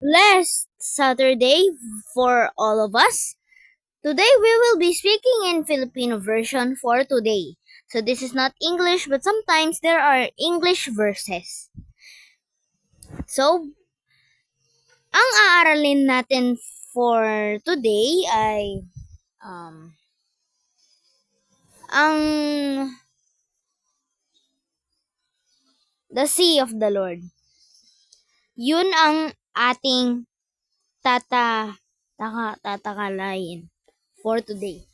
blessed Saturday for all of us. Today we will be speaking in Filipino version for today. So this is not English but sometimes there are English verses. So ang aaralin natin for today ay um ang the sea of the Lord. Yun ang ating tata taka, tatakalayin for today.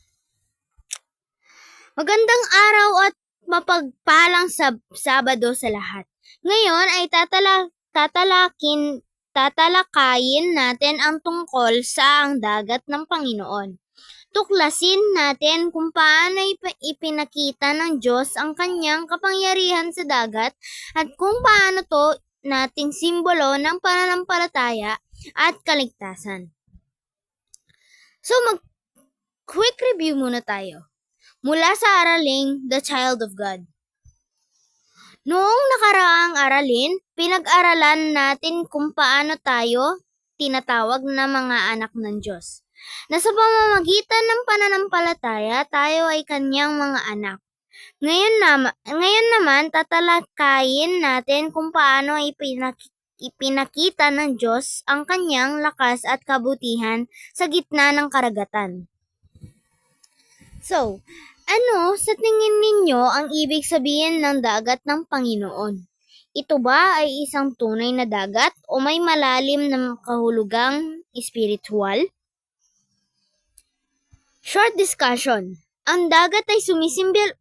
Magandang araw at mapagpalang sab- Sabado sa lahat. Ngayon ay tatala tatalakin tatalakayin natin ang tungkol sa ang dagat ng Panginoon. Tuklasin natin kung paano ipa- ipinakita ng Diyos ang kanyang kapangyarihan sa dagat at kung paano to nating simbolo ng pananampalataya at kaligtasan. So mag quick review muna tayo. Mula sa araling The Child of God. Noong nakaraang aralin, pinag-aralan natin kung paano tayo tinatawag na mga anak ng Diyos. Na sa pamamagitan ng pananampalataya, tayo ay kanyang mga anak. Ngayon, nam- ngayon naman, tatalakayin natin kung paano ipinak- ipinakita ng Diyos ang kanyang lakas at kabutihan sa gitna ng karagatan. So, ano sa tingin ninyo ang ibig sabihin ng dagat ng Panginoon? Ito ba ay isang tunay na dagat o may malalim na kahulugang espiritual? Short discussion. Ang dagat ay sumisimbol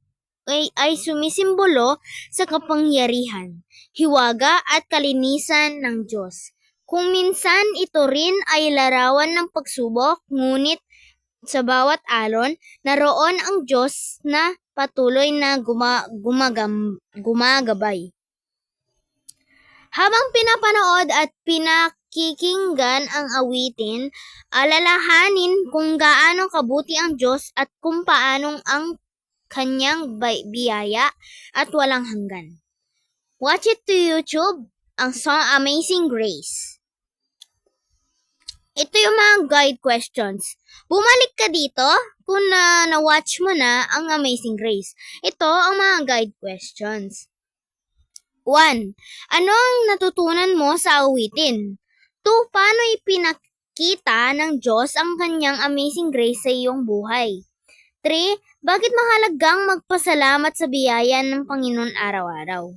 ay, ay sumisimbolo sa kapangyarihan, hiwaga at kalinisan ng Diyos. Kung minsan ito rin ay larawan ng pagsubok, ngunit sa bawat alon, naroon ang Diyos na patuloy na guma, gumagam, gumagabay. Habang pinapanood at pinakikinggan ang awitin, alalahanin kung gaano kabuti ang Diyos at kung paanong ang kanyang biyaya at walang hanggan. Watch it to YouTube, ang song Amazing Grace. Ito yung mga guide questions. Bumalik ka dito kung na na-watch mo na ang Amazing Grace. Ito ang mga guide questions. 1. Ano ang natutunan mo sa awitin? 2. Paano ipinakita ng Diyos ang kanyang Amazing Grace sa iyong buhay? 3. Bakit mahalagang magpasalamat sa biyaya ng Panginoon araw-araw?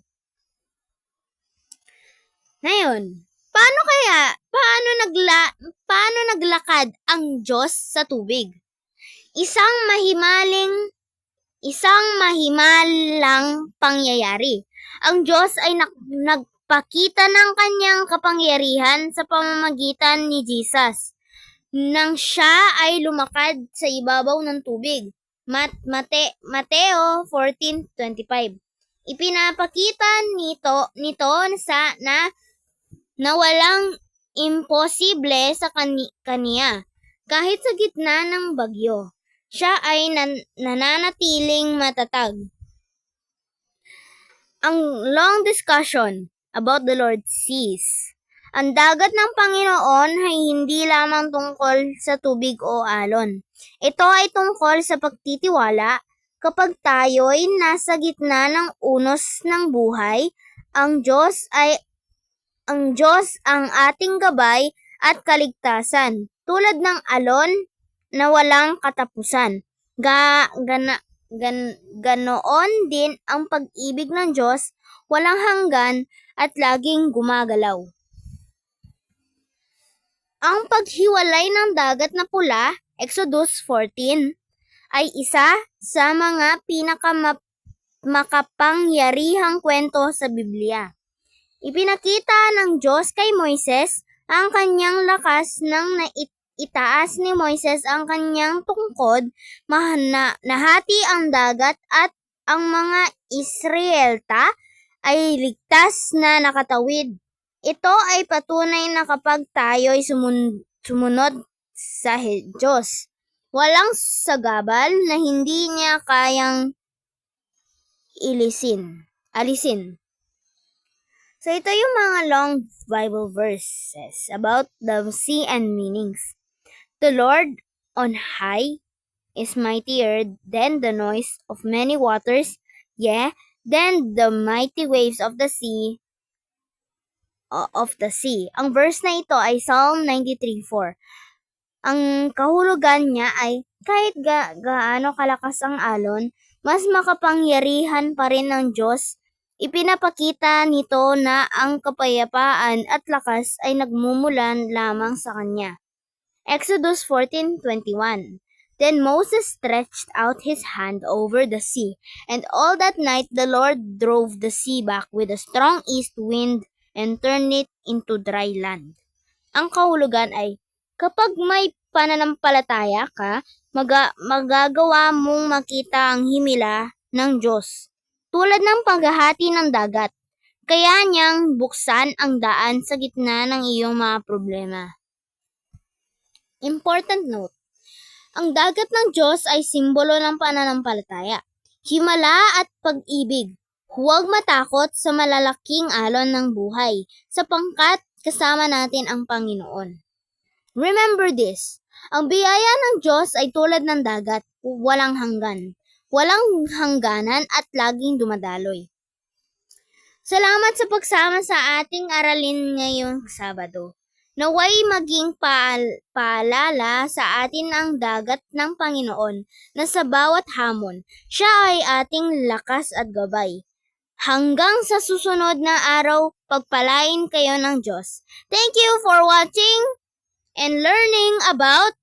Ngayon, paano kaya, paano, nagla, paano naglakad ang Diyos sa tubig? Isang mahimaling, isang mahimalang pangyayari. Ang Diyos ay nak- nagpakita ng kanyang kapangyarihan sa pamamagitan ni Jesus nang siya ay lumakad sa ibabaw ng tubig. Mat Mate Mateo 14:25. Ipinapakita nito nito sa na na walang imposible sa kani, kaniya. Kahit sa gitna ng bagyo, siya ay nan, nananatiling matatag. Ang long discussion about the Lord seas. Ang dagat ng Panginoon ay hindi lamang tungkol sa tubig o alon. Ito ay tungkol sa pagtitiwala kapag tayo'y nasa gitna ng unos ng buhay, ang Diyos ay ang Diyos ang ating gabay at kaligtasan, tulad ng alon na walang katapusan. Ga, gana, gan, ganoon din ang pag-ibig ng Diyos, walang hanggan at laging gumagalaw. Ang paghiwalay ng dagat na pula, Exodus 14, ay isa sa mga pinakamakapangyarihang kwento sa Biblia. Ipinakita ng Diyos kay Moises ang kanyang lakas nang nait ni Moises ang kanyang tungkod, mahana, nahati ang dagat at ang mga Israelta ay ligtas na nakatawid. Ito ay patunay na kapag tayo'y sumun- sumunod sa Diyos, walang sagabal na hindi niya kayang ilisin, alisin. So ito yung mga long Bible verses about the sea and meanings. The Lord on high is mightier than the noise of many waters, yea, than the mighty waves of the sea of the sea. Ang verse na ito ay Psalm 93:4. Ang kahulugan niya ay kahit ga- gaano kalakas ang alon, mas makapangyarihan pa rin ng Diyos. Ipinapakita nito na ang kapayapaan at lakas ay nagmumulan lamang sa Kanya. Exodus 14:21 Then Moses stretched out his hand over the sea, and all that night the Lord drove the sea back with a strong east wind and turned it into dry land. Ang kahulugan ay, kapag may pananampalataya ka, maga- magagawa mong makita ang himila ng Diyos. Tulad ng paghahati ng dagat, kaya niyang buksan ang daan sa gitna ng iyong mga problema. Important note, ang dagat ng Diyos ay simbolo ng pananampalataya, himala at pag-ibig. Huwag matakot sa malalaking alon ng buhay, sapangkat kasama natin ang Panginoon. Remember this, ang biyaya ng Diyos ay tulad ng dagat, walang hanggan, walang hangganan at laging dumadaloy. Salamat sa pagsama sa ating aralin ngayong Sabado. Naway maging paal- paalala sa atin ang dagat ng Panginoon na sa bawat hamon, siya ay ating lakas at gabay. Hanggang sa susunod na araw, pagpalain kayo ng Diyos. Thank you for watching and learning about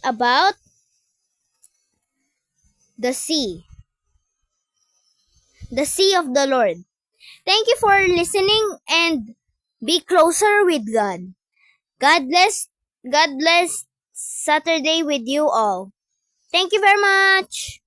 about the sea. The sea of the Lord. Thank you for listening and be closer with God. God bless God bless Saturday with you all. Thank you very much.